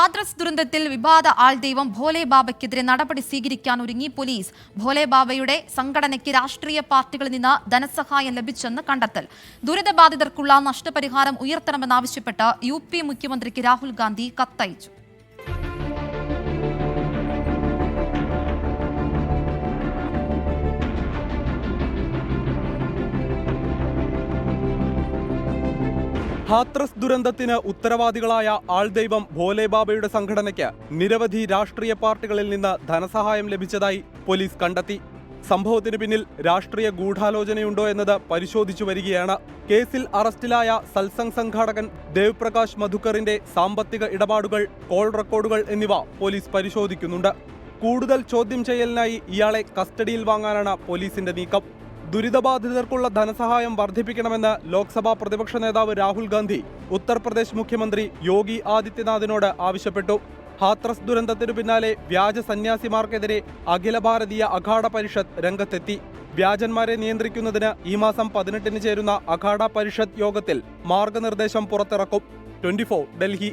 ഹാദ്രസ് ദുരന്തത്തിൽ വിവാദ ആൾ ദൈവം ഭോലെ ബാബയ്ക്കെതിരെ നടപടി സ്വീകരിക്കാൻ ഒരുങ്ങി പോലീസ്. ഭോലെ ബാബയുടെ സംഘടനയ്ക്ക് രാഷ്ട്രീയ പാർട്ടികളിൽ നിന്ന് ധനസഹായം ലഭിച്ചെന്ന് കണ്ടെത്തൽ. ദുരിതബാധിതർക്കുള്ള നഷ്ടപരിഹാരം ഉയർത്തണമെന്നാവശ്യപ്പെട്ട് യു പി മുഖ്യമന്ത്രിക്ക് രാഹുൽ ഗാന്ധി കത്തയച്ചു. ഹാത്രസ് ദുരന്തത്തിന് ഉത്തരവാദികളായ ആൾദൈവം ഭോലേബാബയുടെ സംഘടനയ്ക്ക് നിരവധി രാഷ്ട്രീയ പാർട്ടികളിൽ നിന്ന് ധനസഹായം ലഭിച്ചതായി പോലീസ് കണ്ടെത്തി. സംഭവത്തിന് പിന്നിൽ രാഷ്ട്രീയ ഗൂഢാലോചനയുണ്ടോ എന്നത് പരിശോധിച്ചു വരികയാണ്. കേസിൽ അറസ്റ്റിലായ സൽസംഗ് സംഘാടകൻ ദേവ് പ്രകാശ് മധുക്കറിന്റെ സാമ്പത്തിക ഇടപാടുകൾ കോൾ റെക്കോർഡുകൾ എന്നിവ പോലീസ് പരിശോധിക്കുന്നുണ്ട്. കൂടുതൽ ചോദ്യം ചെയ്യലിനായി ഇയാളെ കസ്റ്റഡിയിൽ വാങ്ങാനാണ് പോലീസിന്റെ നീക്കം. ദുരിതബാധിതർക്കുള്ള ധനസഹായം വർദ്ധിപ്പിക്കണമെന്ന് ലോക്സഭാ പ്രതിപക്ഷ നേതാവ് രാഹുൽ ഗാന്ധി ഉത്തർപ്രദേശ് മുഖ്യമന്ത്രി യോഗി ആദിത്യനാഥിനോട് ആവശ്യപ്പെട്ടു. ഹാത്രസ് ദുരന്തത്തിനു പിന്നാലെ വ്യാജ സന്യാസിമാർക്കെതിരെ അഖില ഭാരതീയ അഖാഡ പരിഷത്ത് രംഗത്തെത്തി. വ്യാജന്മാരെ നിയന്ത്രിക്കുന്നതിന് ഈ മാസം പതിനെട്ടിന് ചേരുന്ന അഖാഡ പരിഷത്ത് യോഗത്തിൽ മാർഗനിർദ്ദേശം പുറത്തിറക്കും. ട്വന്റി ഡൽഹി